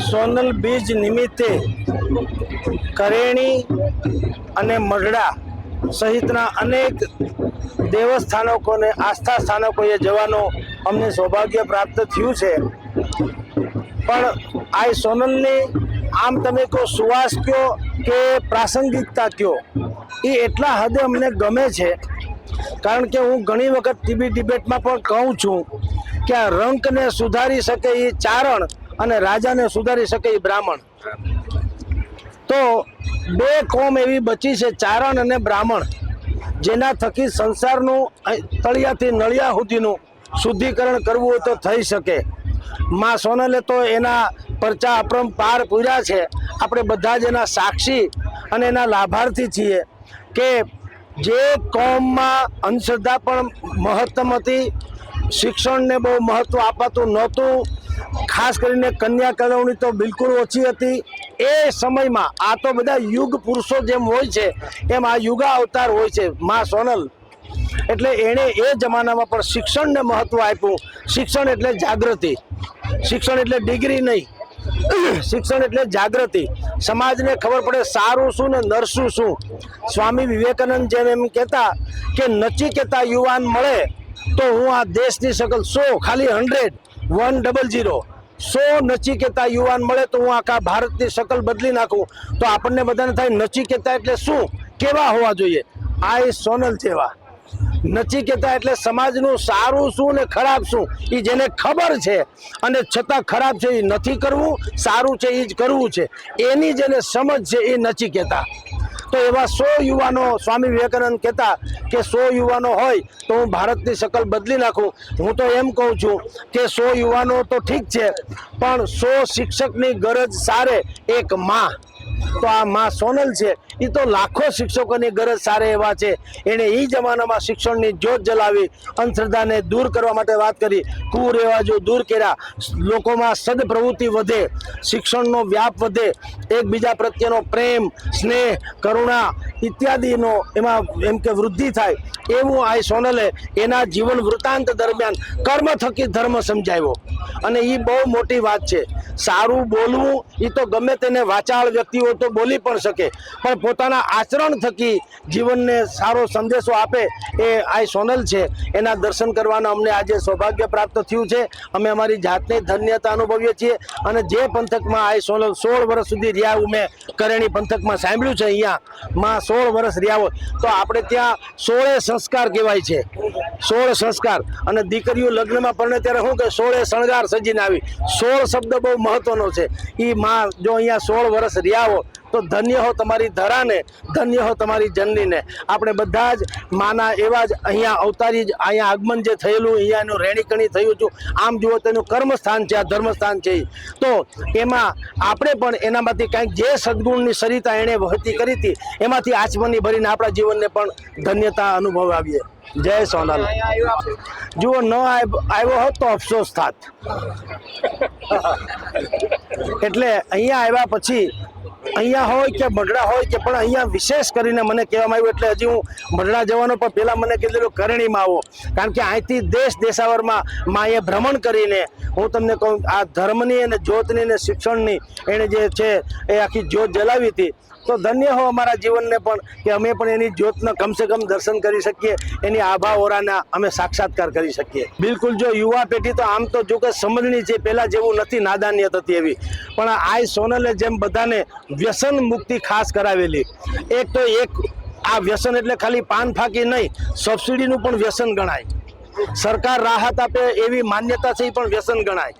સોનલ બીજ નિમિત્તે કરેણી અને મઢડા સહિતના અનેક દેવસ્થાનકોને, આસ્થા સ્થાનકોએ જવાનું અમને સૌભાગ્ય પ્રાપ્ત થયું છે. પણ આ સોનલની આમ તમે કહો સુવાસ કયો કે પ્રાસંગિકતા કયો? એ એટલા હદે અમને ગમે છે. કારણ કે હું ઘણી વખત ટીવી ડિબેટમાં પણ કહું છું કે આ રંકને સુધારી શકે એ ચારણ અને રાજાને સુધારી શકે એ બ્રાહ્મણ. તો બે કોમ એવી બચી છે, ચારણ અને બ્રાહ્મણ, જેના થકી સંસારનું તળિયાથી નળિયા સુધીનું શુદ્ધિકરણ કરવું હોય તો થઈ શકે. માં સોનલે તો એના પરચા અપરંપાર પૂર્યા છે. આપણે બધા જ એના સાક્ષી અને એના લાભાર્થી છીએ કે જે કોમમાં અંધશ્રદ્ધા પણ મહત્તમ હતી. શિક્ષણને બહુ મહત્ત્વ અપાતું નહોતું. ખાસ કરીને કન્યા કેળવણી તો બિલકુલ ઓછી હતી. એ સમયમાં આ તો બધા યુગ પુરુષો જેમ હોય છે, એમ આ યુગા અવતાર હોય છે, મા સોનલ. એટલે એણે એ જમાનામાં પણ શિક્ષણને મહત્ત્વ આપ્યું. શિક્ષણ એટલે જાગૃતિ. શિક્ષણ એટલે ડિગ્રી નહીં. શિક્ષણ એટલે જાગૃતિ. સમાજને ખબર પડે સારું શું ને નરસું શું. સ્વામી વિવેકાનંદ જેમ એમ કહેતા કે નચી કહેતા યુવાન મળે તો હું આ દેશની શકલ સો, ખાલી હંડ્રેડ વન ડબલ જીરો સો નચિકેતા યુવાન મળે તો હું આખા ભારતની શકલ બદલી નાખું. તો આપણને બધાને થાય નચિકેતા એટલે શું? કેવા હોવા જોઈએ? આ એ સોનલ જેવા. નચિકેતા એટલે સમાજનું સારું શું ને ખરાબ શું? એ જેને ખબર છે. અને છતાં ખરાબ છે એ નથી કરવું, સારું છે એ જ કરવું છે. એની જેને સમજ છે એ નચિકેતા. તો એવા સો યુવાનો સ્વામી વિવેકાનંદ કહેતા કે સો યુવાનો હોય તો હું ભારતની શકલ બદલી નાખું. હું તો એમ કહું છું કે સો યુવાનો તો ઠીક છે, પણ સો શિક્ષકની ગરજ સારે એક માં. તો આ માં સોનલ છે એ તો લાખો શિક્ષકોની ગરજ સારે એવા છે. એણે એ જમાનામાં શિક્ષણની જોત જલાવી, અંધશ્રદ્ધાને દૂર કરવા માટે વાત કરી. કુરેવાજો દૂર કર્યા. લોકોમાં સદપ્રવૃત્તિ વધે, શિક્ષણનો વ્યાપ વધે, એકબીજા પ્રત્યેનો પ્રેમ, સ્નેહ, કરુણા ઇત્યાદિનો એમાં એમ કે વૃદ્ધિ થાય એવું આ સોનલે એના જીવન વૃત્તાંત દરમિયાન કર્મ થકી ધર્મ સમજાવ્યો. અને એ બહુ મોટી વાત છે. સારું બોલવું એ તો ગમે તેને વાચાળ વ્યક્તિઓ તો બોલી પણ શકે. પણ પોતાના આચરણ થકી જીવનને સારો સંદેશો આપે એ આ સોનલ છે. એના દર્શન કરવાના અમને આજે સૌભાગ્ય પ્રાપ્ત થયું છે. અમે અમારી જાતને ધન્યતા અનુભવીએ છીએ. અને જે પંથકમાં આ સોનલ સોળ વર્ષ સુધી રહ્યા હું મેં કરેણી પંથકમાં સાંભળ્યું છે અહીંયા માં સોળ વર્ષ રહ્યા હોય તો આપણે ત્યાં સોળે સંસ્કાર કહેવાય છે. સોળ સંસ્કાર અને દીકરીઓ લગ્નમાં પરણે ત્યારે શું કે સોળે શણગાર સજીને આવી. સોળ શબ્દ બહુ મહત્વનો છે. એ માં જો અહીંયા સોળ વર્ષ રહ્યા હો, તો ધન્ય હો તમારી ધરાને, ધન્ય હો તમારી જનનીને. આપણે બધા જ માના એવા જ અહીંયા અવતારી જ અહીંયા આગમન જે થયેલું, અહીંયા એનું રહેણીકણી થયું છું આમ જુઓ તેનું કર્મસ્થાન છે, આ ધર્મસ્થાન છે તો એમાં આપણે પણ એનામાંથી કાંઈક જે સદગુણની સરિતા એણે વહતી કરી હતી, એમાંથી આચમની ભરીને આપણા જીવનને પણ ધન્યતા અનુભવાવીએ. જય સોનલ. જુઓ, ન આવ- આવ્યો હોત તો અફસોસ થાત. એટલે અહીંયા આવ્યા પછી, અહીંયા હોય કે મઢડા હોય કે પણ અહીંયા વિશેષ કરીને મને કહેવામાં આવ્યું, એટલે હજી હું મઢડા જવાનો પણ પહેલાં મને કીધેલું કરણીમાં આવો. કારણ કે અહીંથી દેશ દેશાવરમાં માએ ભ્રમણ કરીને હું તમને કહું, આ ધર્મની અને જ્યોતની અને શિક્ષણની એણે જે છે એ આખી જ્યોત જલાવી હતી તો ધન્ય હો અમારા જીવનને પણ કે અમે પણ એની જ્યોતનો કમસે કમ દર્શન કરી શકીએ, એની આભા ઓરાના અમે સાક્ષાત્કાર કરી શકીએ. બિલકુલ, જો યુવા પેઢી તો આમ તો જો કે સમજણી છે, પહેલાં જેવું નથી, નાદાન્ય થતી એવી. પણ આ સોનલે જેમ બધાને વ્યસન મુક્તિ ખાસ કરાવેલી. એક તો એક, આ વ્યસન એટલે ખાલી પાન ફાકી નહીં, સબસિડીનું પણ વ્યસન ગણાય. સરકાર રાહત આપે એવી માન્યતા છે એ પણ વ્યસન ગણાય.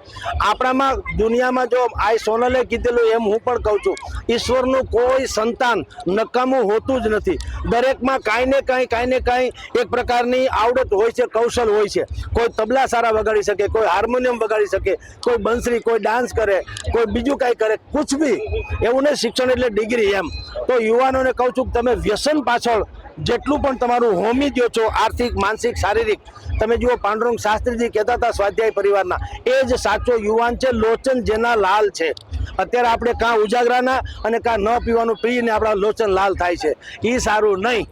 આપણામાં દુનિયામાં જો આ સોનલે કીધેલું એમ હું પણ કહું છું, ઈશ્વરનું કોઈ સંતાન નકામું હોતું જ નથી. દરેકમાં કાંઈ ને કાંઈ કાંઈ ને કાંઈ એક પ્રકારની આવડત હોય છે, કૌશલ હોય છે. કોઈ તબલા સારા વગાડી શકે, કોઈ હાર્મોનિયમ વગાડી શકે, કોઈ બંસરી, કોઈ ડાન્સ કરે, કોઈ બીજું કાંઈ કરે, કુછ બી. એવું નહીં શિક્ષણ એટલે ડિગ્રી એમ. તો યુવાનોને કહું છું કે તમે વ્યસન પાછળ જેટલું પણ તમારું હોમી દો છો, આર્થિક, માનસિક, શારીરિક, તમે જુઓ પાંડુરંગ શાસ્ત્રીજી કહેતા હતા સ્વાધ્યાય પરિવારના, એ જ સાચો યુવાન છે, લોચન જેના લાલ છે. અત્યારે આપણે કાં ઉજાગરાના અને કાં ન પીવાનું પીને આપણા લોચન લાલ થાય છે. એ સારું નહીં.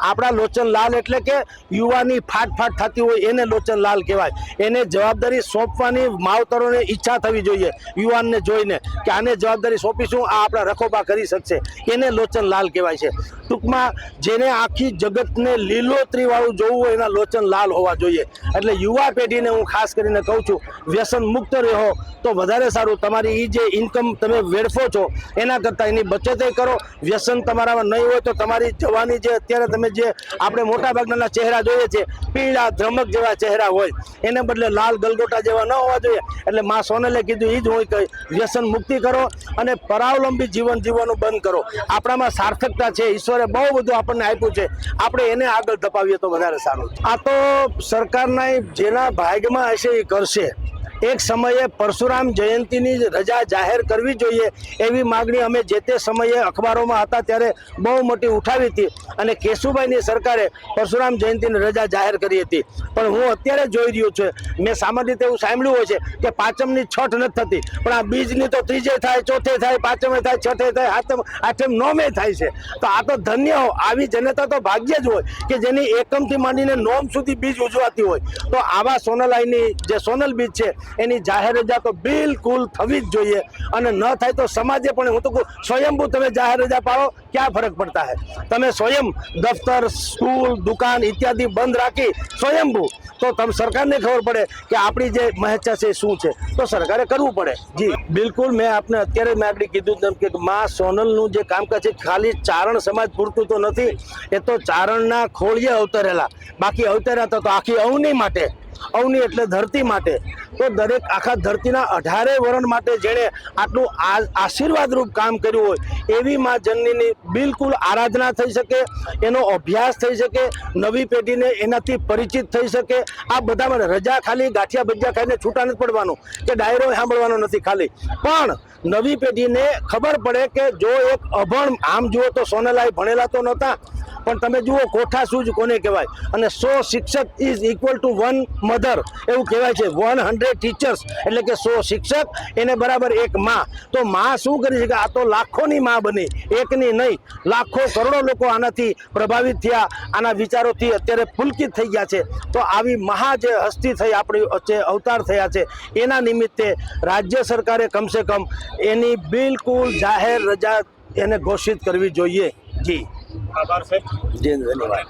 આપણા લોચન લાલ એટલે કે યુવાની ફાટ ફાટ થતી હોય એને લોચન લાલ કહેવાય. એને જવાબદારી સોંપવાની માવતરોને ઈચ્છા થવી જોઈએ, યુવાનને જોઈને કે આને જવાબદારી સોંપીશું, આ આપણા રખોપા કરી શકશે. એને લોચન લાલ કહેવાય છે. ટૂંકમાં જેને આખી જગતને લીલોતરીવાળું જોવું હોય એના લોચન લાલ હોવા જોઈએ. એટલે યુવા પેઢીને હું ખાસ કરીને કહું છું, વ્યસન મુક્ત રહો તો વધારે સારું. તમારી એ જે ઇન્કમ તમે વેડફો છો, એના કરતાં એની બચતે કરો. વ્યસન તમારામાં નહીં હોય તો તમારી જવાની જે અત્યારે તમે જે આપણે મોટા ભાગના ચહેરા જોઈએ છે, પીળા ધ્રમક જેવા ચહેરા હોય, એને બદલે લાલ ગલગોટા જેવા ન હોવા જોઈએ. એટલે મા સોનલે કીધું એ જ હોય કે વ્યસન મુક્તિ કરો અને પરાવલંબી જીવન જીવવાનું બંધ કરો. આપણામાં સાર્થકતા છે, ઈશ્વરે બહુ બધું આપણને આપ્યું છે. આપણે એને આગળ ધપાવીએ તો વધારે સારું. આ તો સરકારના જેના ભાગમાં હશે એ કરશે. એક સમયે પરશુરામ જયંતીની રજા જાહેર કરવી જોઈએ એવી માગણી અમે જે તે સમયે અખબારોમાં હતા ત્યારે બહુ મોટી ઉઠાવી હતી અને કેશુભાઈની સરકારે પરશુરામ જયંતીની રજા જાહેર કરી હતી. પણ હું અત્યારે જોઈ રહ્યું છું, મેં સામાન્ય રીતે એવું સાંભળ્યું હોય છે કે પાંચમની છઠ નથી થતી, પણ આ બીજની તો ત્રીજે થાય, ચોથે થાય, પાંચમે થાય, છઠે થાય આઠમ આઠમ, નોમે થાય છે. તો આ તો ધન્ય હો, આવી જનતા તો ભાગ્ય જ હોય કે જેની એકમથી માંડીને નોમ સુધી બીજ ઉજવાતી હોય. તો આવા સોનલાઈની જે સોનલ બીજ છે એની જાહેર રજા તો બિલકુલ થવી જ જોઈએ. અને ન થાય તો સમાજે પણ હું તો કહું, સ્વયંભૂ તમે જાહેર રજા પાડો, ક્યાં ફરક પડતા હે? તમે સ્વયં દફતર, સ્કૂલ, દુકાન ઇત્યાદિ બંધ રાખી સ્વયંભૂ, તો તમે સરકારને ખબર પડે કે આપણી જે મહેચ્છા છે શું છે? તો સરકારે કરવું પડે. જી. બિલકુલ, મેં આપને અત્યારે મેં આગળ કીધું કે માં સોનલનું જે કામકાજ છે, ખાલી ચારણ સમાજ પૂરતું તો નથી, એ તો ચારણના ખોળીએ અવતરેલા. બાકી અવતર્યા તો આખી અવની માટે. અવની એટલે ધરતી માટે. તો દરેક આખા ધરતીના અઢારે વરણ માટે જેણે આટલું આશીર્વાદરૂપ કામ કર્યું હોય, એવી માં જનનીની બિલકુલ આરાધના થઈ શકે, એનો અભ્યાસ થઈ શકે, નવી પેઢીને એનાથી પરિચિત થઈ શકે. આ બધામાં રજા ખાલી, ગાંઠિયા ભજીયા ખાઈને છૂટા નથી પડવાનું, કે ડાયરો સાંભળવાનો નથી ખાલી. પણ નવી પેઢીને ખબર પડે કે જો એક અભણ, આમ જુઓ તો સોનેલાય ભણેલા તો નહોતા પણ તમે જુઓ, કોઠા સૂજ કોને કહેવાય? અને સો શિક્ષક is equal to one mother એવું કહેવાય છે. વન હંડ્રેડ ટીચર્સ એટલે કે સો શિક્ષક, એને બરાબર એક માં. તો માં શું કરી શકે આ તો લાખોની માં બની. એકની નહીં. લાખો કરોડો લોકો આનાથી પ્રભાવિત થયા. આના વિચારોથી અત્યારે પુલકિત થઈ ગયા છે. તો આવી મહા જે હસ્તી થઈ આપણી વચ્ચે અવતાર થયા છે, એના નિમિત્તે રાજ્ય સરકારે કમસે કમ એની બિલકુલ જાહેર રજા એને ઘોષિત કરવી જોઈએ. જી. a Barcelona. Bien.